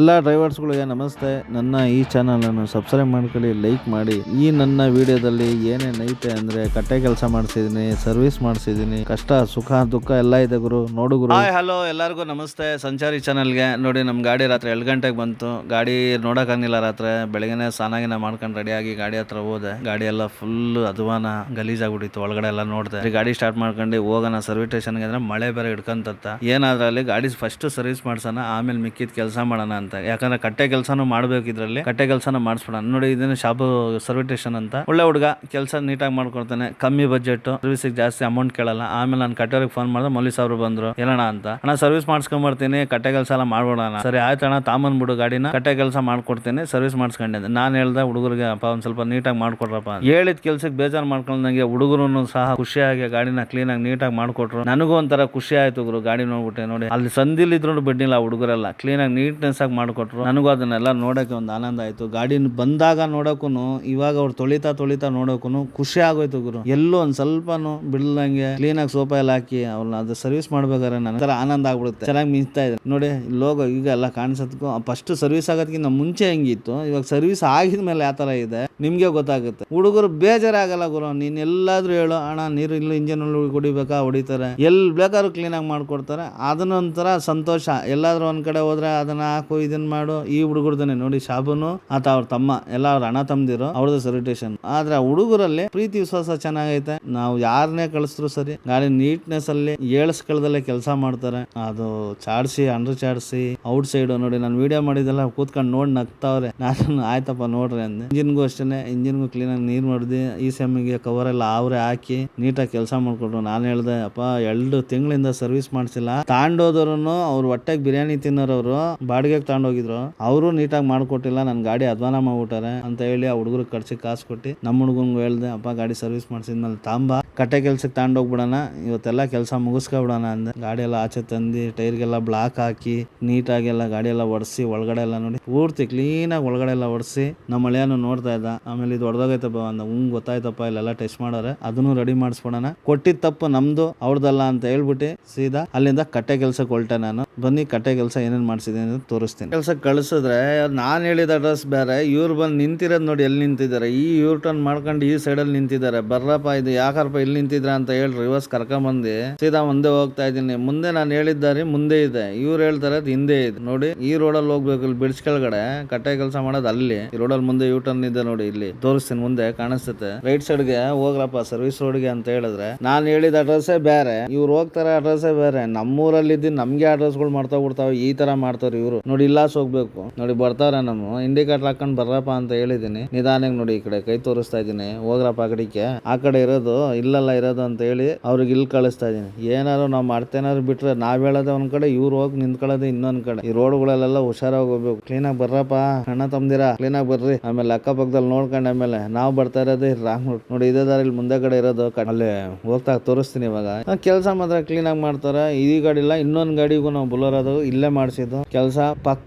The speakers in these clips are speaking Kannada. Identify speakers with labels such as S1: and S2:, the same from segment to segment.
S1: ಎಲ್ಲ ಡ್ರೈವರ್ಸ್ಗಳಿಗೆ ನಮಸ್ತೆ. ನನ್ನ ಈ ಚಾನಲನ್ನು ಸಬ್ಸ್ಕ್ರೈಬ್ ಮಾಡ್ಕೊಳ್ಳಿ, ಲೈಕ್ ಮಾಡಿ. ಈ ನನ್ನ ವಿಡಿಯೋದಲ್ಲಿ ಏನೇನ್ ಐತೆ ಅಂದ್ರೆ ಕಟ್ಟೆ ಕೆಲಸ ಮಾಡಿಸಿದೀನಿ, ಸರ್ವಿಸ್ ಮಾಡಿಸಿದೀನಿ, ಕಷ್ಟ, ಸುಖ, ದುಃಖ ಎಲ್ಲ ಇದೆ ಗುರು. ನೋಡು ಗುರು. ಹಲೋ ಎಲ್ಲರಿಗೂ ನಮಸ್ತೆ. ಸಂಚಾರಿ ಚಾನಲ್ಗೆ ನೋಡಿ ನಮ್ಮ ಗಾಡಿ ರಾತ್ರಿ ಎರಡು ಗಂಟೆಗೆ ಬಂತು. ಗಾಡಿ ನೋಡೋಕ್ಕಾಗಿಲ್ಲ ರಾತ್ರಿ. ಬೆಳಗ್ಗೆನೆ ಸ್ನಾನಾಗಿನ ಮಾಡ್ಕೊಂಡು ರೆಡಿಯಾಗಿ ಗಾಡಿ ಹತ್ರ ಹೋದೆ. ಗಾಡಿ ಎಲ್ಲ ಫುಲ್ ಅಧ್ವಾನ ಗಲೀಜಾಗ್ಬಿಟ್ಟಿತ್ತು. ಒಳಗಡೆ ಎಲ್ಲ ನೋಡಿದೆ. ಗಾಡಿ ಸ್ಟಾರ್ಟ್ ಮಾಡ್ಕೊಂಡು ಹೋಗೋಣ. ಸರ್ವಿಸ್ ಸ್ಟೇಷನ್ಗೆ ಅಂದ್ರೆ ಮಳೆ ಬೇರೆ ಇಟ್ಕೊಂತತ್ತ ಏನಾದ್ರೂ ಅಲ್ಲಿ ಗಾಡಿ ಫಸ್ಟ್ ಸರ್ವಿಸ್ ಮಾಡ್ಸೋಣ, ಆಮೇಲೆ ಮಿಕ್ಕಿದ ಕೆಲಸ ಮಾಡೋಣ ಅಂತ. ಯಾಕಂದ್ರೆ ಕಟ್ಟೆ ಕೆಲಸನೂ ಮಾಡ್ಬೇಕು ಇದ್ರಲ್ಲಿ. ಕಟ್ಟೆ ಕೆಲಸನ ಮಾಡಿಸ್ಬಿಡೋಣ. ನೋಡಿ, ಇದನ್ನ ಶಾಪು ಸರ್ವಿಟೇಷನ್ ಅಂತ. ಒಳ್ಳೆ ಹುಡುಗ, ಕೆಲಸ ನೀಟಾಗಿ ಮಾಡ್ಕೊಡ್ತಾನೆ. ಕಮ್ಮಿ ಬಜೆಟ್ ಸರ್ವಿಸಿಗೆ ಜಾಸ್ತಿ ಅಮೌಂಟ್ ಕೇಳಲ್ಲ. ಆಮೇಲೆ ನಾನು ಕಟ್ಟೋರಿಗೆ ಫೋನ್ ಮಾಡಿದ್ರೆ ಮಲ್ಲಿ ಸಾವಿರ ಬಂದ್ರು. ಏನಣ್ಣ ಅಂತ. ಅಣ್ಣ ಸರ್ವಿಸ್ ಮಾಡಿಸ್ಕೊಂಬರ್ತೀನಿ. ಕಟ್ಟೆ ಕೆಲಸ ಎಲ್ಲ ಮಾಡ್ಬಿಡೋಣ. ಸರಿ, ಆಯ್ತು ಅಣ್ಣ ತಾಮನ್ಬಿಡು ಗಾಡಿನ. ಕಟ್ಟೆ ಕೆಲಸ ಮಾಡ್ಕೊಡ್ತೀನಿ ಸರ್ವಿಸ್ ಮಾಡಿಸ್ಕೊಂಡಿದ್ದೆ. ನಾನು ಹೇಳ್ದೆ, ಹುಡುಗರಿಗೆ, ಅಪ್ಪ, ಒಂದ್ ಸ್ವಲ್ಪ ನೀಟಾಗಿ ಮಾಡ್ಕೊಡ್ರಪ್ಪ. ಹೇಳಿದ ಕೆಲ್ಸಕ್ಕೆ ಬೇಜಾರು ಮಾಡ್ಕೊಂಡಂಗೆ ಹುಡುಗರು ಸಹ ಖುಷಿಯಾಗಿ ಗಾಡಿನ ಕ್ಲೀನ್ ಕ್ಲೀನಾಗಿ ನೀಟಾಗಿ ಮಾಡ್ಕೊಟ್ರು. ನನಗೂ ಒಂಥರ ಖುಷಿ ಆಯ್ತು ಗುರು, ಗಾಡಿ ನೋಡ್ಬಿಟ್ಟೆ ನೋಡಿ. ಅಲ್ಲಿ ಸಂದಿಲ್ ಇದ್ರು ಬಿಡ್ನಿಲ್ಲ ಹುಡುಗರೆಲ್ಲ. ಕ್ಲೀನಾಗಿ ನೀಟ್ನೆಸ್ ಆಗಿ ಮಾಡ್ಕೊಟ್ರು. ನನಗೂ ಅದನ್ನೆಲ್ಲ ನೋಡೋಕ್ಕೆ ಒಂದು ಆನಂದ ಆಯಿತು. ಗಾಡಿ ಬಂದಾಗ ನೋಡೋಕ್ಕೂ ಇವಾಗ ಅವ್ರು ತೊಳಿತಾ ತೊಳಿತಾ ನೋಡೋಕ್ಕೂ ಖುಷಿ ಆಗೋಯ್ತು ಗುರು. ಎಲ್ಲೂ ಒಂದು ಸ್ವಲ್ಪನು ಬಿಡ್ಲಂಗೆ ಕ್ಲೀನಾಗಿ ಸೋಫಾ ಎಲ್ಲ ಹಾಕಿ ಅವ್ರನ್ನ ಅದು ಸರ್ವಿಸ್ ಮಾಡ್ಬೇಕಾದ್ರೆ ನನಗೆ ಆನಂದ ಆಗ್ಬಿಡುತ್ತೆ. ಚೆನ್ನಾಗಿ ಮಿಂಚ್ತಾ ಇದೆ ನೋಡಿ, ಲೋಗೋ ಈಗ ಎಲ್ಲ ಕಾಣಿಸೋದಕ್ಕೂ ಫಸ್ಟ್ ಸರ್ವಿಸ್ ಆಗೋದಕ್ಕಿಂತ ಮುಂಚೆ ಹೆಂಗಿತ್ತು, ಇವಾಗ ಸರ್ವಿಸ್ ಆಗಿದ ಮೇಲೆ ಯಾವ ತರ ಇದೆ, ನಿಮಗೆ ಗೊತ್ತಾಗುತ್ತೆ. ಹುಡುಗರು ಬೇಜಾರಾಗಲ್ಲ ಗುರು. ನೀನ್ ಎಲ್ಲಾದ್ರೂ ಹೇಳು, ಅಣ್ಣ, ನೀರು ಇಲ್ಲ ಇಂಜಿನ್ ಕುಡಿಬೇಕಾ? ಹೊಡಿತಾರೆ. ಎಲ್ಲಿ ಬೇಕಾದ್ರೂ ಕ್ಲೀನಾಗಿ ಮಾಡ್ಕೊಡ್ತಾರೆ. ಅದನ್ನೊಂಥರ ಸಂತೋಷ. ಎಲ್ಲಾದರೂ ಒಂದು ಕಡೆ ಹೋದ್ರೆ ಅದನ್ನ ಹಾಕು ಇದನ್ನ ಮಾಡು ಈ ಹುಡುಗರ್ದನೆ ನೋಡಿ ಶಾಬುನು, ಆತ ಅವ್ರ ತಮ್ಮ, ಎಲ್ಲ ಅವ್ರ ಅಣ್ಣ ತಮ್ದಿರು ಅವ್ರದ್ದು ಸರಿಟೇಷನ್ ಆದ್ರೆ ಹುಡುಗರಲ್ಲಿ ಪ್ರೀತಿ, ವಿಶ್ವಾಸ ಚೆನ್ನಾಗೈತೆ. ನಾವು ಯಾರನ್ನೇ ಕಳಿಸಿದ್ರು ಸರಿ ಗಾಡಿ ನೀಟ್ನೆಸ್ ಅಲ್ಲಿ ಏಳ್ಸ್ಕಳ್ದಲ್ಲೇ ಕೆಲಸ ಮಾಡ್ತಾರೆ. ಅದು ಚಾಡ್ಸಿ, ಅಂಡರ್ ಚಾಡ್ಸಿ, ಔಟ್ ಸೈಡ್ ನೋಡಿ ನಾನು ವಿಡಿಯೋ ಮಾಡಿದೆಲ್ಲ ಕೂತ್ಕೊಂಡು ನೋಡಿ ನಗ್ತಾವ್ರೆ. ನಾನು ಆಯ್ತಪ್ಪ ನೋಡ್ರಿ ಅಂದೆ. ಇಂಜಿನ್ಗೂ ಅಷ್ಟೇ ಇಂಜಿನ್ಗೂ ಆಗಿ ನೀರ್ ಮಾಡಿದ್ವಿ ಈ ಸೆಮ್ಮಿಗೆ ಕವರ್ ಎಲ್ಲ ಅವ್ರೆ ಹಾಕಿ ನೀಟಾಗಿ ಕೆಲಸ ಮಾಡ್ಕೊಂಡ್ರು ನಾನು ಹೇಳ್ದೆ, ಅಪ್ಪ ಎರಡು ತಿಂಗಳಿಂದ ಸರ್ವಿಸ್ ಮಾಡ್ಸಿಲ್ಲ. ತಾಂಡೋದವ್ರು ಅವ್ರ ಹೊಟ್ಟೆಗೆ ಬಿರಿಯಾನಿ ತಿನ್ನೋರವ್ರು, ಬಾಡಿಗೆಗೆ ತಗೊಂಡೋಗಿದ್ರು. ಅವರು ನೀಟಾಗಿ ಮಾಡ್ಕೊಟ್ಟಿಲ್ಲ ನನ್ನ ಗಾಡಿ ಅಧ್ವಾನ ಮಾಡ್ಬಿಟ್ಟಾರೆ ಅಂತ ಹೇಳಿ ಆ ಹುಡುಗರು ಖರ್ಚಿ ಕಾಸು ಕೊಟ್ಟು ನಮ್ಮ ಹುಡುಗನ್ ಹೇಳ್ದೆ, ಅಪ್ಪ, ಗಾಡಿ ಸರ್ವಿಸ್ ಮಾಡಿಸಿದ್ಮೇಲೆ ತಾಂಬ. ಕಟ್ಟೆ ಕೆಲ್ಸಕ್ಕೆ ತಗೊಂಡೋಗ್ಬಿಡೋಣ, ಇವತ್ತೆಲ್ಲ ಕೆಲಸ ಮುಗಿಸ್ಕೊಬಿಡೋಣ ಅಂದೆ. ಗಾಡಿ ಎಲ್ಲ ಆಚೆ ತಂದು, ಟೈರ್ಗೆಲ್ಲ ಬ್ಲಾಕ್ ಹಾಕಿ, ನೀಟಾಗೆಲ್ಲ ಗಾಡಿ ಎಲ್ಲ ಒಡಿಸಿ ಒಳಗಡೆ ಎಲ್ಲ ನೋಡಿ, ಪೂರ್ತಿ ಕ್ಲೀನಾಗಿ ಒಳಗಡೆ ಎಲ್ಲ ಒಡಿಸಿ, ನಮ್ಮ ಮಳೆಯನ್ನು ನೋಡ್ತಾ ಇದ್ದ. ಆಮೇಲೆ ಇದು ಹೊಡೆದೋಗೈತಪ್ಪ ಅಂದ. ಹ್ಞೂ ಗೊತ್ತಾಯ್ತಪ್ಪ, ಇಲ್ಲೆಲ್ಲ ಟೆಸ್ಟ್ ಮಾಡೋರೆ. ಅದನ್ನು ರೆಡಿ ಮಾಡಿಸ್ಬಿಡೋಣ. ಕೊಟ್ಟಿದ್ದ ತಪ್ಪು ನಮ್ದು ಅವ್ರದಲ್ಲ ಅಂತ ಹೇಳ್ಬಿಟ್ಟು ಸೀದಾ ಅಲ್ಲಿಂದ ಕಟ್ಟೆ ಕೆಲ್ಸಕ್ಕೆ ಹೊಲ್ಟೆ ನಾನು. ಬನ್ನಿ, ಕಟ್ಟೆ ಕೆಲಸ ಏನೇನ್ ಮಾಡಿಸಿದೆ ಅಂತ ತೋರಿಸ್ತೀನಿ. ಕೆಲ್ಸಕ್ಕೆ ಕಳಿಸಿದ್ರೆ ನಾನು ಹೇಳಿದ ಅಡ್ರೆಸ್ ಬೇರೆ, ಇವ್ರು ಬಂದು ನಿಂತಿರೋದು ನೋಡಿ ಎಲ್ಲಿ ನಿಂತಿದ್ದಾರೆ? ಈ ಯೂರ್ ಟರ್ನ್ ಮಾಡ್ಕೊಂಡು ಈ ಸೈಡಲ್ಲಿ ನಿಂತಿದ್ದಾರೆ. ಬರ್ರಪ್ಪ, ಇದು ಯಾಕಾರಪ್ಪ ಇಲ್ಲಿ ನಿಂತಿದ್ರ ಅಂತ ಹೇಳಿ ರಿವರ್ಸ್ ಕರ್ಕೊಂಬಂದು. ಸೀದಾ ಮುಂದೆ ಹೋಗ್ತಾ ಇದ್ದೀನಿ. ಮುಂದೆ ನಾನು ಹೇಳಿದ್ದಾರೆ ಮುಂದೆ ಇದೆ. ಇವ್ರು ಹೇಳ್ತಾರೆ ಹಿಂದೆ ಇದೆ. ನೋಡಿ, ಈ ರೋಡಲ್ಲಿ ಹೋಗ್ಬೇಕು ಇಲ್ಲಿ ಬಿಡ್ಸ್ ಕೆಳಗಡೆ. ಕಟ್ಟೆ ಕೆಲಸ ಮಾಡೋದು ಅಲ್ಲಿ. ಈ ರೋಡಲ್ಲಿ ಮುಂದೆ ಯೂ ಟರ್ನ್ ಇದೆ ನೋಡಿ ಇಲ್ಲಿ. ತೋರಿಸ್ತೀನಿ ಮುಂದೆ, ಕಾಣಿಸ್ತೈತೆ. ರೈಟ್ ಸೈಡ್ಗೆ ಹೋಗ್ರಪ್ಪ ಸರ್ವಿಸ್ ರೋಡ್ಗೆ ಅಂತ ಹೇಳಿದ್ರೆ. ನಾನು ಹೇಳಿದ ಅಡ್ರೆಸ್ಸೇ ಬೇರೆ. ಇವ್ರು ಹೋಗ್ತಾರೆ ಅಡ್ರೆಸ್ಸೇ ಬೇರೆ. ನಮ್ಮೂರಲ್ಲಿ ಇದ್ದು ನಮ್ಗೆ ಅಡ್ರೆಸ್ಗಳು ಮಾಡ್ತಾ ಬಿಡ್ತಾವೆ. ಈ ತರ ಮಾಡ್ತಾರೆ ಇವರು. ನೋಡಿ ಇಲ್ಲಾಸ್ ಹೋಗ್ಬೇಕು. ನೋಡಿ ಬರ್ತಾವ್ರೆ ನಾನು. ಇಂಡಿಕೇಟರ್ ಹಾಕೊಂಡ್ ಬರ್ರಪ್ಪ ಅಂತ ಹೇಳಿದೀನಿ. ನಿಧಾನಕ್ಕೆ ನೋಡಿ ಈ ಕಡೆ ಕೈ ತೋರಿಸ್ತಾ ಇದ್ದೀನಿ ಹೋಗ್ರಪ್ಪ ಆ ಆ ಕಡೆ ಇರೋದು, ಇಲ್ಲಲ್ಲ ಇರೋದು ಅಂತ ಹೇಳಿ ಅವ್ರಿಗೆ ಇಲ್ಲಿ ಕಳಿಸ್ತಾ ಇದೀನಿ. ಏನಾದ್ರು ನಾವು ಮಾಡ್ತೇನಾದ್ರು ಬಿಟ್ರೆ ನಾವ್ ಹೇಳೋದೇ ಒಂದ್ ಕಡೆ, ಇವ್ರು ಹೋಗಿ ನಿಂತ್ಕೊಳ್ಳೋದು ಇನ್ನೊಂದ್ ಕಡೆ. ಈ ರೋಡ್ಗಳಲ್ಲೆಲ್ಲ ಹುಷಾರಾಗಿ ಹೋಗ್ಬೇಕು. ಕ್ಲೀನಾಗಿ ಬರ್ರಪ್ಪ. ಹಣ ತಮ್ದಿರಾ ಕ್ಲೀನಾಗಿ ಬರ್ರಿ. ಆಮೇಲೆ ಅಕ್ಕಪಕ್ಕದಲ್ಲಿ ನೋಡ್ಕೊಂಡು ಆಮೇಲೆ ನಾವು ಬರ್ತಾ ಇರೋದೇ ರಾಂಗ್ ರೂಟ್ ನೋಡಿ, ಇದೇ ಇಲ್ಲಿ ಮುಂದೆ ಕಡೆ ಇರೋದು. ಅಲ್ಲೇ ಹೋಗ್ತಾ ತೋರಿಸ್ತೀನಿ ಇವಾಗ. ಕೆಲಸ ಮಾತ್ರ ಕ್ಲೀನಾಗಿ ಮಾಡ್ತಾರೆ. ಈ ಗಾಡಿ ಇಲ್ಲ ಇನ್ನೊಂದ್ ಗಾಡಿಗೂ ನಾವು ಬುಲೋರದು ಇಲ್ಲೇ ಮಾಡಿಸಿದ್ದು. ಕೆಲಸ ಪಕ್ಕ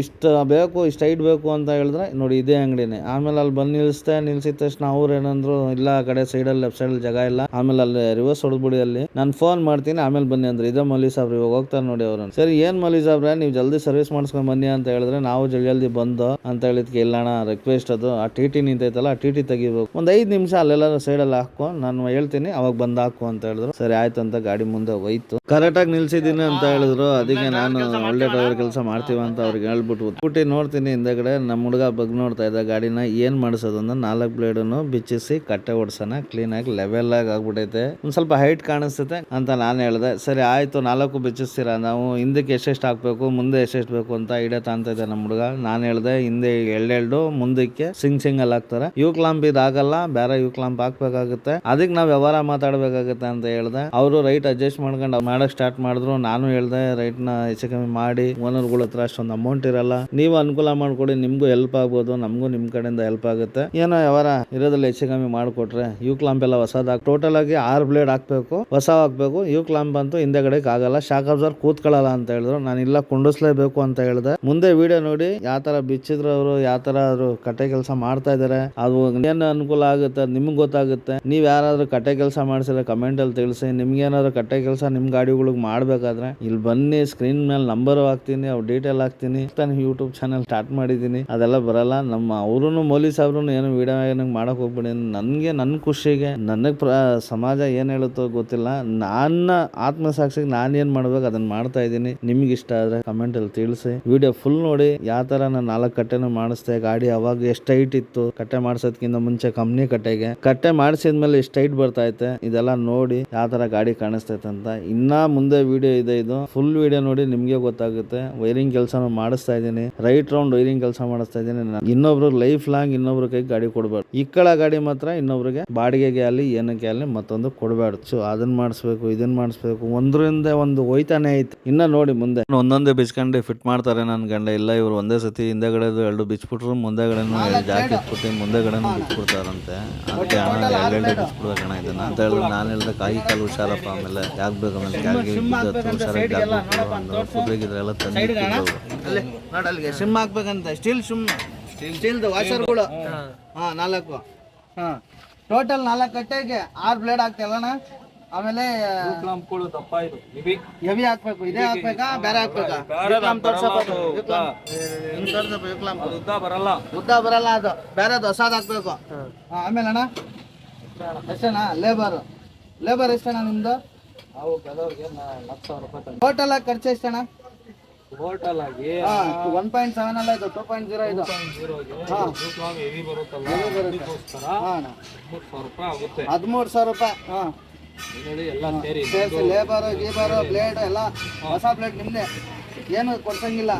S1: ಇಷ್ಟ ಬೇಕು, ಇಷ್ಟು ಹೈಟ್ ಬೇಕು ಅಂತ ಹೇಳಿದ್ರೆ, ನೋಡಿ ಇದೇ ಅಂಗಡಿನೇ. ಆಮೇಲೆ ಅಲ್ಲಿ ಬಂದು ನಿಲ್ಸ್ತೆ ನಿಲ್ಸಿದ ತಕ್ಷಣ ಅವ್ರು ಏನಂದ್ರು, ಇಲ್ಲ ಆ ಕಡೆ ಸೈಡಲ್ಲಿ ಲೆಫ್ಟ್ ಸೈಡ್ ಜಾಗ ಇಲ್ಲ. ಆಮೇಲೆ ಅಲ್ಲಿ ರಿವರ್ಸ್ ಹೊಡೆದ್ಬಿಡಿ ಅಲ್ಲಿ. ನಾನು ಫೋನ್ ಮಾಡ್ತೀನಿ, ಆಮೇಲೆ ಬನ್ನಿ ಅಂದ್ರೆ. ಇದೇ ಮಲ್ಲಿ ಸಾಬ್ರು, ಇವಾಗ ಹೋಗ್ತಾರೆ ನೋಡಿ ಅವ್ರನ್ನ ಸರಿ, ಏನ್ ಮಲ್ಲಿ ಸಾಬ್ರೆ, ನೀವು ಜಲ್ದಿ ಸರ್ವಿಸ್ ಮಾಡಿಸ್ಕೊಂಡು ಬನ್ನಿ ಅಂತ ಹೇಳಿದ್ರೆ, ನಾವು ಜಲ್ದಿ ಜಲ್ದಿ ಬಂದು ಅಂತ ಹೇಳಿದ್ಕೆ ಇಲ್ಲಣ್ಣ ರಿಕ್ವೆಸ್ಟ್ ಅದು. ಆ ಟಿ ಟಿ ನಿಂತೈತಲ್ಲ, ಆ ಟಿ ಟಿ ತೆಗಿಬೇಕು. ಒಂದು ಐದು ನಿಮಿಷ ಅಲ್ಲೆಲ್ಲ ಸೈಡಲ್ಲಿ ಹಾಕೋ. ನಾನು ಹೇಳ್ತೀನಿ, ಅವಾಗ ಬಂದ್ ಹಾಕು ಅಂತ ಹೇಳಿದ್ರು. ಸರಿ, ಆಯ್ತು ಅಂತ ಗಾಡಿ ಮುಂದೆ ಹೋಯ್ತು. ಕರೆಕ್ಟ್ ಆಗಿ ನಿಲ್ಸಿದೀನಿ ಅಂತ ಹೇಳಿದ್ರು. ಅದಕ್ಕೆ ನಾನು ಒಳ್ಳೆ ಡ್ರೈವರ್ ಕೆಲಸ ಮಾಡ್ತೀವಿ ಅಂತ ಅವ್ರಿಗೆ ಹೇಳ್ಬಿಟ್ಟು ಬಿಟ್ಟು ನೋಡ್ತೀನಿ ಹಿಂದೆಗಡೆ. ನಮ್ಮ ಹುಡುಗ ಬಗ್ ನೋಡ್ತಾ ಇದ್ದ ಗಾಡಿನ ಏನ್ ಮಾಡಿಸೋದು ಅಂದ್ರೆ ನಾಲ್ಕು ಬ್ಲೇಡನ್ನು ಬಿಚ್ಚಿಸಿ ಕಟ್ಟೆ ಕ್ಲೀನ್ ಆಗಿ ಲೆವೆಲ್ ಆಗಿ ಆಗ್ಬಿಟ್ಟೈತೆ ಒಂದ್ ಸ್ವಲ್ಪ ಹೈಟ್ ಕಾಣಿಸ್ತೈತೆ ಅಂತ ನಾನು ಹೇಳ್ದೆ. ಸರಿ, ಆಯ್ತು, ನಾಲ್ಕು ಬಿಚ್ಚಿಸ್ತೀರಾ? ನಾವು ಹಿಂದಕ್ಕೆ ಎಷ್ಟೆಷ್ಟು ಹಾಕ್ಬೇಕು, ಮುಂದೆ ಎಷ್ಟೆಷ್ಟು ಬೇಕು ಅಂತ ಐಡಿಯಾ ತಾಂತ ಇದೆ ನಮ್ಮ ಹುಡುಗ. ನಾನು ಹೇಳ್ದೆ, ಹಿಂದೆ ಎಳ್ಳೆಳ್ಡು, ಮುಂದಕ್ಕೆ ಸಿಂಗ್ ಸಿಂಗಲ್ ಹಾಕ್ತಾರೆ. ಯು ಕ್ಲಾಂಪ್ ಇದಾಗಲ್ಲ, ಬೇರೆ ಯು ಕ್ಲಾಂಪ್ ಹಾಕ್ಬೇಕಾಗುತ್ತೆ. ಅದಕ್ಕೆ ನಾವು ವ್ಯವಹಾರ ಮಾತಾಡ್ಬೇಕಾಗುತ್ತೆ ಅಂತ ಹೇಳ್ದೆ. ಅವರು ರೈಟ್ ಅಡ್ಜಸ್ಟ್ ಮಾಡ್ಕೊಂಡು ಮಾಡಕ್ ಸ್ಟಾರ್ಟ್ ಮಾಡಿದ್ರು. ನಾನು ಹೇಳ್ದೆ ರೈಟ್ನ ಹೆಚ್ಚು ಕಮ್ಮಿ ಮಾಡಿ ಓನರ್ಗಳ ಹತ್ರ ಅಷ್ಟೊಂದು ಅಮೌಂಟ್ ಇರಲ್ಲ. ನೀವು ಅನುಕೂಲ ಮಾಡ್ಕೊಡಿ, ನಿಮ್ಗೂ ಹೆಲ್ಪ್ ಆಗ್ಬೋದು, ನಮಗೂ ನಿಮ್ಮ ಕಡೆಯಿಂದ ಹೆಲ್ಪ್ ಆಗುತ್ತೆ. ಏನೋ ವ್ಯವಹಾರ ಇರೋದ್ರಲ್ಲಿ ಹೆಚ್ಚು ಕಮ್ಮಿ ಮಾಡಿಕೊಟ್ರೆ ಯು ಕ್ಲಾಂಪ್ ಎಲ್ಲ ಹೊಸದಾಗ ಟೋಟಲ್ ಆಗಿ ಆರು ಬ್ಲೇಡ್ ಹಾಕ್ಬೇಕು, ಹೊಸ ಹಾಕ್ಬೇಕು. ಯು ಕ್ಲಾಂಪ್ ಅಂತೂ ಹಿಂದೆಗಡೆಗೆ ಆಗಲ್ಲ. ಶಾಕ್ ಅಬ್ಸರ್ ಕೂತ್ಕೊಳ್ಳಲ್ಲ ಅಂತ ಹೇಳಿದ್ರು. ನಾನು ಇಲ್ಲ, ಕುಂಡಿಸ್ಲೇಬೇಕು ಅಂತ ಹೇಳ್ದೆ. ಮುಂದೆ ವಿಡಿಯೋ ನೋಡಿ, ಯಾವ ತರ ಬಿಚ್ಚಿದ್ರು ಅವರು, ಯಾವ ತರ ಅವರು ಕಟ್ಟೆ ಕೆಲಸ ಮಾಡ್ತಾ ಇದಾರೆ, ಅದು ಏನು ಅನುಕೂಲ ಆಗುತ್ತೆ, ನಿಮ್ಗೆ ಗೊತ್ತಾಗುತ್ತೆ. ನೀವ್ ಯಾರಾದ್ರೂ ಕಟ್ಟೆ ಕೆಲಸ ಮಾಡಿಸಿದ್ರೆ ಕಮೆಂಟ್ ಅಲ್ಲಿ ತಿಳಿಸಿ. ನಿಮ್ಗೆ ಏನಾದ್ರು ಕಟ್ಟೆ ಕೆಲಸ ನಿಮ್ ಗಾಡಿಗಳಿಗೆ ಮಾಡ್ಬೇಕಾದ್ರೆ, ಇಲ್ಲಿ ಬನ್ನಿ ಸ್ಕ್ರೀನ್ ಮೇಲೆ ನಂಬರ್ ಹಾಕ್ತೀನಿ, ಅವ್ರು ಡೀಟೇಲ್ ಹಾಕ್ತೀನಿ. ತಾನು ಯೂಟ್ಯೂಬ್ ಚಾನಲ್ ಸ್ಟಾರ್ಟ್ ಮಾಡಿದ್ದೀನಿ. ಅದೆಲ್ಲ ಬರಲ್ಲ. ನಮ್ಮ ಅವರು ಮೌಲಿ ಸಾಬ್ರು ಏನು ವಿಡಿಯೋ ಏನಂಗೆ ಮಾಡಕ್ ಹೋಗ್ಬಿಡಿ ನನಗೆ ನನ್ನ ಖುಷಿಗೆ, ನನಗೆ ಪ್ರ, ಸಮಾಜ ಏನು ಹೇಳುತ್ತೋ ಗೊತ್ತಿಲ್ಲ. ನನ್ನ ಆತ್ಮಸಾಕ್ಷಿಗೆ ನಾನು ಏನು ಮಾಡ್ಬೇಕು ಅದನ್ನ ಮಾಡ್ತಾ ಇದ್ದೀನಿ. ನಿಮ್ಗೆ ಇಷ್ಟ ಆದ್ರೆ ಕಮೆಂಟಲ್ಲಿ ತಿಳಿಸಿ. ವಿಡಿಯೋ ಫುಲ್ ನೋಡಿ ಯಾವ ಥರ ನಾನು ನಾಲ್ಕು ಕಟ್ಟೆನೂ ಮಾಡಿಸ್ದೆ. ಗಾಡಿ ಅವಾಗ ಎಷ್ಟು ಹೈಟ್ ಇತ್ತು. ಕಟ್ಟೆ ಮಾಡ್ಸೋದಕ್ಕಿಂತ ಮುಂಚೆ ಕಂಪ್ನಿ ಕಟ್ಟೆಗೆ. ಕಟ್ಟೆ ಮಾಡಿಸಿದ್ಮೇಲೆ ಎಷ್ಟು ಹೈಟ್ ಬರ್ತಾ ಐತೆ. ಇದೆಲ್ಲ ನೋಡಿ ಯಾವ ಥರ ಗಾಡಿ ಕಾಣಿಸ್ತೈತೆ ಅಂತ. ಇನ್ನ ಮುಂದೆ ವಿಡಿಯೋ ಇದೆ ಇದು. ಫುಲ್ ವಿಡಿಯೋ ನೋಡಿ ನಿಮಗೆ ಗೊತ್ತಾಗುತ್ತೆ. ವೈರಿಂಗ್ ಕೆಲಸನೂ ಮಾಡಿಸ್ತಾ ಇದ್ದೀನಿ. ರೈಟ್ ರೌಂಡ್ ವೈರಿಂಗ್ ಕೆಲಸ ಮಾಡಿಸ್ತಾ ಇದ್ದೀನಿ. ನಾನು ಇನ್ನೊಬ್ರು ಲೈಫ್ ಲಾಂಗ್ ಇನ್ನೊಬ್ರ ಕೈಗೆ ಗಾಡಿ ಕೊಡಬಾರ್ದು. ಇಕ್ಕಳ ಗಾಡಿ ಮಾತ್ರ ಇನ್ನೊಬ್ರಿಗೆ ಬಾಡಿಗೆಗೆ ಅಲ್ಲಿ ಏನಕ್ಕೆ ಅಲ್ಲಿ ಮತ್ತೊಂದು ಕೊಡಬಾರ್ದು. ಸೊ ಅದನ್ನ ಮಾಡಿಸ್ಬೇಕು ಇದನ್ನ ಮಾಡಿಸ್ಬೇಕು. ಒಂದರಿಂದ ಒಂದು ಹೋಯ್ತಾನೆ ಐತೆ ಇನ್ನ ನೋಡಿ ಮುಂದೆ. ಒಂದೊಂದೇ ಬಿಚ್ಕೊಂಡು ಫಿಟ್ ಮಾಡ್ತಾರೆ ನನ್ನ ಗಂಡ. ಇಲ್ಲ ಇವ್ರು ಒಂದೇ ಸತಿ ಹಿಂದೆಗಡೆದು ಎರಡು ಬಿಚ್ಬಿಟ್ರು ಮುಂದೆಗಡೆನು ಜಾಕೆಟ್ ಇಟ್ಬಿಟ್ಟು ಮುಂದೆಗಡೆನು ಬಿಚ್ಬಿಡ್ತಾರಂತೆ ಅದಕ್ಕೆ ಅಣ್ಣ ಬಿಚ್ಬಿಡ್ಬೇಕು ಅಣ್ಣ ಇದನ್ನ ಅಂತ ಹೇಳಿದ್ರೆ ನಾನು ಹೇಳ್ದೆ ಕಾಯಿ ಕಾಲು ಹುಷಾರಪ್ಪ. ಆಮೇಲೆ ಯಾಕೆ ಬೇಕು? ಆಮೇಲೆ ಹುಷಾರಾಗಿ ಫುಡ್ ಬೇಕಿದ್ರೆ ತಂದು.
S2: ಅಲ್ಲೇ ನೋಡಿ ಅಲ್ಲಿಗೆ ಸಿಮ್ ಹಾಕ್ಬೇಕಂತ. ಸ್ಟೀಲ್ ಸಿಮ್ ಸ್ಟೀಲ್ದು ವಾಷರ್ಗಳು ಹಾ. ನಾಲ್ಕು. ಹಾ. ಟೋಟಲ್ ನಾಲ್ಕು ಕಟ್ಟೆಗೆ ಆರು ಬ್ಲೇಡ್ ಹಾಕ್ತಿಯಲ್ಲಣ್ಣ ಆಮೇಲೆ ಹೆವಿ ಹಾಕ್ಬೇಕು. ಇದೇ ಹಾಕ್ಬೇಕಾ ಬೇರೆ ಹಾಕ್ಬೇಕಾ?
S3: ಬರಲ್ಲ.
S2: ಉದ್ದ ಬರಲ್ಲ ಅದು. ಬೇರೆ ಹೊಸದ್ ಹಾಕ್ಬೇಕು. ಹಾ, ಆಮೇಲೆ ಅಣ್ಣ. ಎಷ್ಟಣ್ಣ? ಲೇಬರ್ ಲೇಬರ್ ಎಷ್ಟಣ್ಣ ನಿಮ್ದು? ಟೋಟಲ್ ಆಗಿ ಖರ್ಚು ಎಷ್ಟಣ್ಣ?
S3: ಆಗಿ
S2: ಒನ್ ಪಾಯಿಂಟ್ ಸೆವೆನ್ ಅಲ್ಲ ಇದು ಟೂ ಪಾಯಿಂಟ್ ಜೀರೋ ಇದು. ಹಾ.
S3: ಹೆವಿ ಬರುತ್ತಲ್ಲ
S2: ಹೆವಿ ಬರುತ್ತೆ.
S3: ಅದಕ್ಕೋಸ್ಕರ
S2: ಹಾ ಅಣ್ಣ.
S3: ಮೂರು ಸಾವಿರ ರೂಪಾಯಿ ಆಗುತ್ತೆ.
S2: ಹದಿಮೂರು ಸಾವಿರ ರೂಪಾಯಿ ಹಾ.
S3: ಹೇಳಿ ಎಲ್ಲ ಸೇರಿ
S2: ಸೇರಿಸಿ ಲೇಬರ್ ಗೀಬರ್ ಬ್ಲೇಡ್ ಎಲ್ಲ ಹೊಸ ಬ್ಲೇಡ್ ನಿಮ್ದೆ. ಏನು ಕೊಡ್ಸಂಗಿಲ್ಲ.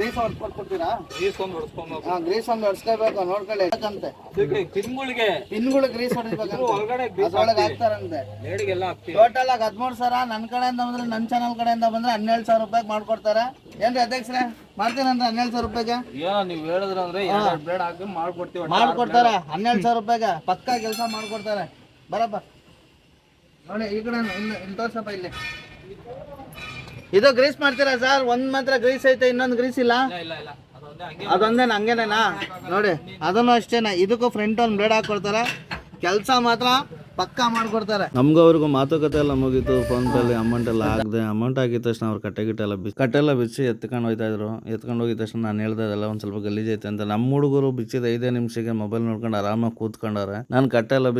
S2: ಗ್ರೀಸ್ ಹೊಡ್ಸ್ ಕೊಡ್ತೀರಾ
S3: ಈಸ್ಕೊಂಡು ಹೊಡ್ಸ್ಕೊಂಡು
S2: ಹಾ ಗ್ರೀಸ್ ಒಂದು ಹೊಡ್ಸ್ಕೋಬೇಕು ನೋಡ್ಕೊಳ್ಳಿ. ಯಾಕಂತೆ?
S3: ಅದಕ್ಕೆ ತಿಂಗಳಿಗೆ
S2: ಪಿನ್ಗಳು ಗ್ರೀಸ್ ಹೊಡಿಬೇಕಂತ.
S3: ಒಳಗಡೆ
S2: ಅದ್ರೊಳಗೆ ಹಾಕ್ತಾರಂತೆ.
S3: ಲೇಡಿಗೆಲ್ಲ ಹಾಕ್ತೀವಿ
S2: ಟೋಟಲ್ ಆಗಿ ಹದಿಮೂರು ಸಾವಿರ ನನ್ನ ಕಡೆಯಿಂದ ಬಂದ್ರೆ ನನ್ನ ಚಾನಲ್ ಕಡೆಯಿಂದ ಬಂದ್ರೆ ಹನ್ನೆರಡು ಸಾವಿರ ರೂಪಾಯಿ ಮಾಡ್ಕೊಡ್ತಾರೆ. ಏನ್ರಿ ಅಧ್ಯಕ್ಷರೇ? ಮಾಡ್ತೀನಂದ್ರೆ ಹನ್ನೆರಡು ಸಾವಿರ ರೂಪಾಯಿಗೆ?
S3: ಏನೋ ನೀವು ಎರಡು ಹಾಕಿ ಮಾಡ್ಕೊಡ್ತೀವಿ
S2: ಮಾಡ್ಕೊಡ್ತಾರೆ ಹನ್ನೆರಡು ಸಾವಿರ ರೂಪಾಯಿಗೆ ಪಕ್ಕಾ ಕೆಲಸ ಮಾಡ್ಕೊಡ್ತಾರೆ. ಬರಪ್ಪ. ನೋಡಿ ಈ ಕಡೆ ಇಲ್ಲಿ ಇಲ್ಲಿ ತೋರ್ಸಪ್ಪ ಇಲ್ಲಿ. ಇದು ಗ್ರೀಸ್ ಮಾಡ್ತೀರಾ ಸರ್? ಒಂದ್ ಮಾತ್ರ ಗ್ರೀಸ್ ಐತೆ ಇನ್ನೊಂದು ಗ್ರೀಸ್ ಇಲ್ಲ? ಅದೊಂದೇನ ಹಂಗೇನೇನಾ? ನೋಡಿ ಅದನ್ನು ಅಷ್ಟೇನಾ ಇದಕ್ಕೂ ಫ್ರಂಟ್ ಒಂದು ಬ್ಲೇಡ್ ಹಾಕೊಡ್ತಾರೆ ಕೆಲಸ ಮಾತ್ರ ಪಕ್ಕಾ ಮಾಡ್ಕೊಡ್ತಾರೆ.
S1: ನಮ್ಗೂ ಅವ್ರಿಗೂ ಮಾತುಕತೆ ಎಲ್ಲ ಮುಗೀತು. ಫೋನ್ ಅಲ್ಲಿ ಅಮೌಂಟ್ ಎಲ್ಲ ಆಗದೆ ಅಮೌಂಟ್ ಆಗಿದ ತಕ್ಷಣ ಅವ್ರು ಕಟ್ಟೆ ಗಿಟ್ಟೆ ಎಲ್ಲ ಬಿಚ್ಚಿ ಕಟ್ಟೆಲ್ಲ ಬಿಚ್ಚಿ ಎತ್ಕೊಂಡು ಹೋಯ್ತಾ ಇದ್ರು. ಎತ್ಕೊಂಡು ಹೋಗಿದ ತಕ್ಷಣ ನಾನು ಹೇಳ್ದೆ ಅದೆಲ್ಲ ಒಂದು ಸ್ವಲ್ಪ ಗಲೀಜೈತೆ ಅಂತ. ನಮ್ಮ ಹುಡುಗರು ಬಿಚ್ಚಿದ ಐದೇ ನಿಮಿಷಕ್ಕೆ ಮೊಬೈಲ್ ನೋಡ್ಕೊಂಡು ಆರಾಮಾಗಿ ಕೂತ್ಕೊಂಡವ್ರೆ. ನಾನು ಕಟ್ಟೆ ಎಲ್ಲ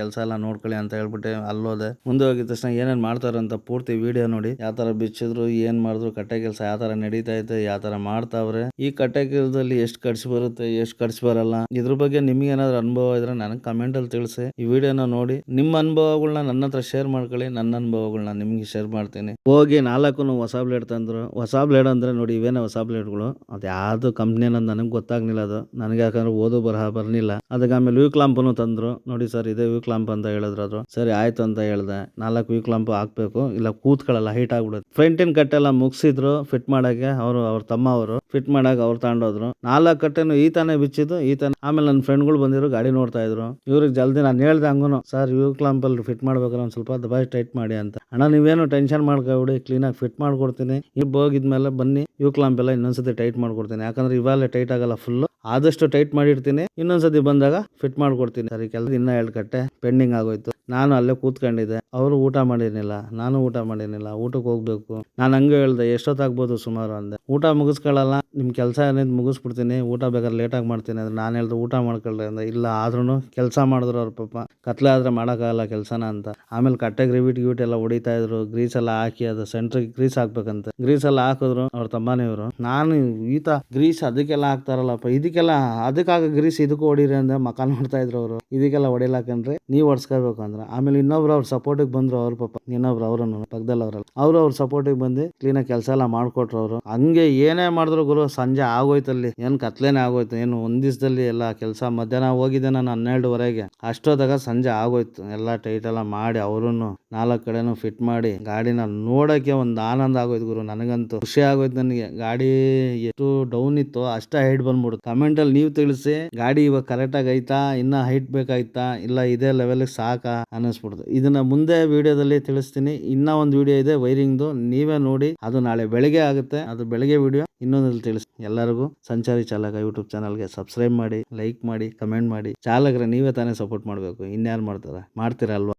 S1: ಕೆಲಸ ಎಲ್ಲ ನೋಡ್ಕೊಳ್ಳಿ ಅಂತ ಹೇಳ್ಬಿಟ್ಟು ಅಲ್ಲೋದೆ. ಮುಂದೆ ಹೋಗಿದ ತಕ್ಷಣ ಏನೇನು ಮಾಡ್ತಾರೆ ಅಂತ ಪೂರ್ತಿ ವಿಡಿಯೋ ನೋಡಿ. ಯಾವ ಥರ ಬಿಚ್ಚಿದ್ರು, ಏನು ಮಾಡಿದ್ರು, ಕಟ್ಟೆ ಕೆಲಸ ಯಾವ ಥರ ನಡೀತಾ ಐತೆ, ಯಾವ ಥರ ಮಾಡ್ತಾವ್ರೆ. ಈ ಕಟ್ಟೆ ಕೆಲಸದಲ್ಲಿ ಎಷ್ಟು ಖರ್ಚು ಬರುತ್ತೆ, ಎಷ್ಟು ಖರ್ಚು ಬರಲ್ಲ. ಇದ್ರ ಬಗ್ಗೆ ನಿಮ್ಗೆ ಏನಾದ್ರು ಅನುಭವ ಇದ್ರೆ ನನಗೆ ಕಮೆಂಟಲ್ಲಿ ತಿಳಿಸಿ. ಈ ವಿಡಿಯೋನ ನೋಡಿ ನಿಮ್ಮ ಅನುಭವಗಳನ್ನ ನನ್ನ ಹತ್ರ ಶೇರ್ ಮಾಡ್ಕೊಳ್ಳಿ, ನನ್ನ ಅನುಭವಗಳನ್ನ ನಿಮಗೆ ಶೇರ್ ಮಾಡ್ತೀನಿ. ಹೋಗಿ ನಾಲ್ಕು ಹೊಸ ಬ್ಲೇಡ್ ತಂದ್ರು. ಹೊಸ ಬ್ಲೇಡ್ ಅಂದ್ರೆ ನೋಡಿ, ಇವೇನೇ ಹೊಸ ಬ್ಲೇಡ್ಗಳು ಅದು ಯಾವುದು ಕಂಪ್ನಿ ಅನ್ನೋದು ನನಗೆ ಗೊತ್ತಾಗ್ಲಿಲ್ಲ ಅದು. ನನಗೆ ಯಾಕಂದ್ರೆ ಓದು ಬರಹ ಬರಲಿಲ್ಲ. ಅದಕ್ಕೆ ಆಮೇಲೆ ವ್ಯೂ ಕ್ಲಾಂಪನ್ನು ತಂದ್ರು. ನೋಡಿ ಸರ್, ಇದೇ ವ್ಯೂ ಕ್ಲಾಂಪ್ ಅಂತ ಹೇಳಿದ್ರು ಅದು. ಸರಿ, ಆಯ್ತು ಅಂತ ಹೇಳ್ದೆ. ನಾಲ್ಕು ವ್ಯೂ ಕ್ಲಾಂಪ್ ಹಾಕ್ಬೇಕು. ಇಲ್ಲ, ಕೂತ್ಕೊಳ್ಳಲ್ಲ ಹೈಟ್ ಆಗ್ಬಿಡುತ್ತೆ. ಫ್ರಂಟಿನ ಕಟ್ಟೆಲ್ಲ ಮುಗಿಸಿದ್ರು ಫಿಟ್ ಮಾಡಕ್ಕೆ ಅವರು, ಅವ್ರ ತಮ್ಮ ಅವರು. ಫಿಟ್ ಮಾಡಕ್ ಅವ್ರು ತಗೊಂಡೋದ್ರು. ನಾಲ್ಕು ಕಟ್ಟೆನು ಈ ತಾನೇ ಬಿಚ್ಚಿದ್ದು, ಈ ಆಮೇಲೆ ನನ್ನ ಫ್ರೆಂಡ್ಗಳು ಬಂದಿದ್ರು, ಗಾಡಿ ನೋಡ್ತಾ ಇದ್ರು. ಇವ್ರಿಗೆ ಜಲ್ದಿ ನಾನು ಹೇಳ್ದೆ ಹಂಗೂನು. ಸರ್ ಯು ಕ್ಲಾಂಪಲ್ಲಿ ಫಿಟ್ ಮಾಡ್ಬೇಕಾದ್ರೆ ಒಂದು ಸ್ವಲ್ಪ ದಬಾಯಿ ಟೈಟ್ ಮಾಡಿ ಅಂತ. ಅಣ್ಣ, ನೀವೇನು ಟೆನ್ಷನ್ ಮಾಡ್ಕೊಬಿಡಿ ಕ್ಲೀನಾಗಿ ಫಿಟ್ ಮಾಡ್ಕೊಡ್ತೀನಿ. ಈ ಹೋಗಿದ್ಮೇಲೆ ಬನ್ನಿ ಯು ಕ್ಲಾಂಪ್ ಎಲ್ಲ ಇನ್ನೊಂದ್ಸತಿ ಟೈಟ್ ಮಾಡ್ಕೊಡ್ತೀನಿ. ಯಾಕಂದ್ರೆ ಇವಾಗಲೇ ಟೈಟ್ ಆಗಲ್ಲ ಫುಲ್ ಆದಷ್ಟು ಟೈಟ್ ಮಾಡಿರ್ತೀನಿ. ಇನ್ನೊಂದ್ಸತಿ ಬಂದಾಗ ಫಿಟ್ ಮಾಡ್ಕೊಡ್ತೀನಿ. ಸರಿ, ಕೆಲಸ ಇನ್ನ ಎರಡು ಕಟ್ಟೆ ಪೆಂಡಿಂಗ್ ಆಗೋಯ್ತು. ನಾನು ಅಲ್ಲೇ ಕೂತ್ಕೊಂಡಿದ್ದೆ. ಅವರು ಊಟ ಮಾಡಿರ್ಲಿಲ್ಲ. ನಾನು ಊಟ ಮಾಡಿರ್ಲಿಲ್ಲ. ಊಟಕ್ಕೆ ಹೋಗ್ಬೇಕು. ನಾನು ಹಂಗೆ ಹೇಳ್ದೆ, ಎಷ್ಟೊತ್ತಾಗ್ಬೋದು ಸುಮಾರು ಅಂದೆ. ಊಟ ಮುಗಿಸ್ಕೊಳ್ಳಲ್ಲ. ನಿಮ್ಮ ಕೆಲಸ ಏನಿದ್ ಮುಗಿಸ್ಬಿಡ್ತೀನಿ. ಊಟ ಬೇಕಾದ್ರೆ ಲೇಟಾಗಿ ಮಾಡ್ತೀನಿ ಅಂದ್ರೆ ನಾನು ಹೇಳ್ದೆ, ಊಟ ಮಾಡ್ಕೊಳ್ರಿ ಅಂದ್ರೆ ಇಲ್ಲ ಆದ್ರೂ ಕೆಲಸ ಮಾಡಿದ್ರು ಅವ್ರ ಪಾಪ. ಕತ್ಲೆ ಆದ್ರೆ ಮಾಡೋಕ್ಕಾಗಲ್ಲ ಕೆಲಸನ ಅಂತ. ಆಮೇಲೆ ಕಟ್ಟೆ ಗ್ರಿವಿಟ್ ಗಿವಿಟ್ ಎಲ್ಲ ಹೊಡಿತಾ ಇದ್ರು. ಗ್ರೀಸ್ ಎಲ್ಲ ಹಾಕಿ ಅದು ಸೆಂಟ್ರಿಗೆ ಗ್ರೀಸ್ ಹಾಕ್ಬೇಕಂತೆ. ಗ್ರೀಸ್ ಎಲ್ಲ ಹಾಕಿದ್ರು ಅವ್ರ ತಮ್ಮನೇ ಇವರು ನಾನು ಈತ ಗ್ರೀಸ್ ಅದಕ್ಕೆಲ್ಲ ಹಾಕ್ತಾರಲ್ಲಪ್ಪ ಇದಕ್ಕೆಲ್ಲ ಅದಕ್ಕಾಗ ಗ್ರೀಸ್ ಇದಕ್ಕೂ ಹೊಡಿರಿ ಅಂದ್ರೆ ಮಕ ನೋಡ್ತಾ ಇದ್ರು ಅವರು. ಇದಕ್ಕೆಲ್ಲ ಹೊಡಿಲಾಕಂದ್ರೆ ನೀವು ಹೊಡ್ಸ್ಕೋಬೇಕು ಅಂದ್ರೆ. ಆಮೇಲೆ ಇನ್ನೊಬ್ರು ಅವ್ರ ಸಪೋರ್ಟಿಗೆ ಬಂದ್ರು ಅವ್ರ ಪಾಪ. ಇನ್ನೊಬ್ರು ಅವ್ರನ್ನು ಪಕ್ಕದಲ್ಲಿ ಅವರಲ್ಲ. ಅವ್ರು ಅವ್ರ ಸಪೋರ್ಟಿಗೆ ಬಂದು ಕ್ಲೀನಾಗಿ ಕೆಲಸ ಎಲ್ಲ ಮಾಡ್ಕೊಟ್ರು ಅವರು. ಹಂಗೆ ಏನೇ ಮಾಡಿದ್ರು ಗುರು, ಸಂಜೆ ಆಗೋಯ್ತಲ್ಲಿ ಏನ್ ಕತ್ಲೇನೆ ಆಗೋಯ್ತು. ಏನು ಒಂದಿಸದಲ್ಲಿ ಎಲ್ಲ ಕೆಲಸ ಮಧ್ಯಾಹ್ನ ಹೋಗಿದ್ದೆ ನಾನು ಹನ್ನೆರಡುವರೆಗೆ. ಅಷ್ಟೊತ್ತಾಗ ಸಂಜೆ ಆಗೋಯ್ತು. ಎಲ್ಲ ಟೈಟ್ ಎಲ್ಲ ಮಾಡಿ ಅವರನ್ನು ನಾಲ್ಕು ಕಡೆನೂ ಫಿಟ್ ಮಾಡಿ ಗಾಡಿನ ನೋಡಕ್ಕೆ ಒಂದು ಆನಂದ ಆಗೋಯ್ತು ಗುರು ನನಗಂತೂ. ಖುಷಿ ಆಗೋಯ್ತು ನನಗೆ. ಗಾಡಿ ಎಷ್ಟು ಡೌನ್ ಇತ್ತು ಅಷ್ಟ ಹೈಟ್ ಬಂದ್ಬಿಡುತ್ತೆ. ಕಮೆಂಟ್ ಅಲ್ಲಿ ನೀವು ತಿಳಿಸಿ. ಗಾಡಿ ಇವಾಗ ಕರೆಕ್ಟ್ ಆಗಿ ಐತಾ? ಇನ್ನ ಹೈಟ್ ಬೇಕಾಯ್ತಾ? ಇಲ್ಲ ಇದೇ ಲೆವೆಲ್ ಸಾಕಾ? ಅನ್ನಿಸ್ಬಿಡ್ತು. ಇದನ್ನ ಮುಂದೆ ವಿಡಿಯೋದಲ್ಲಿ ತಿಳಿಸ್ತೀನಿ. ಇನ್ನ ಒಂದು ವಿಡಿಯೋ ಇದೆ ವೈರಿಂಗ್ದು ನೀವೇ ನೋಡಿ. ಅದು ನಾಳೆ ಬೆಳಿಗ್ಗೆ ಆಗುತ್ತೆ. ಅದು ಬೆಳಿಗ್ಗೆ ವಿಡಿಯೋ. ಇನ್ನೊಂದಲ್ಲಿ ತಿಳಿಸಿ ಎಲ್ಲರಿಗೂ ಸಂಚಾರಿ ಚಾಲಕ ಯೂಟ್ಯೂಬ್ ಚಾನಲ್ಗೆ ಸಬ್ಸ್ಕ್ರೈಬ್ ಮಾಡಿ ಲೈಕ್ ಮಾಡಿ ಕಮೆಂಟ್ ಮಾಡಿ. ಚಾಲಕರ ನೀವೇ ತಾನೇ ಸಪೋರ್ಟ್ ಮಾಡಬೇಕು. ಇನ್ಯಾರು ಮಾಡ್ತಾರೆ? ಮಾಡ್ತೀರಾ ಅಲ್ವಾ?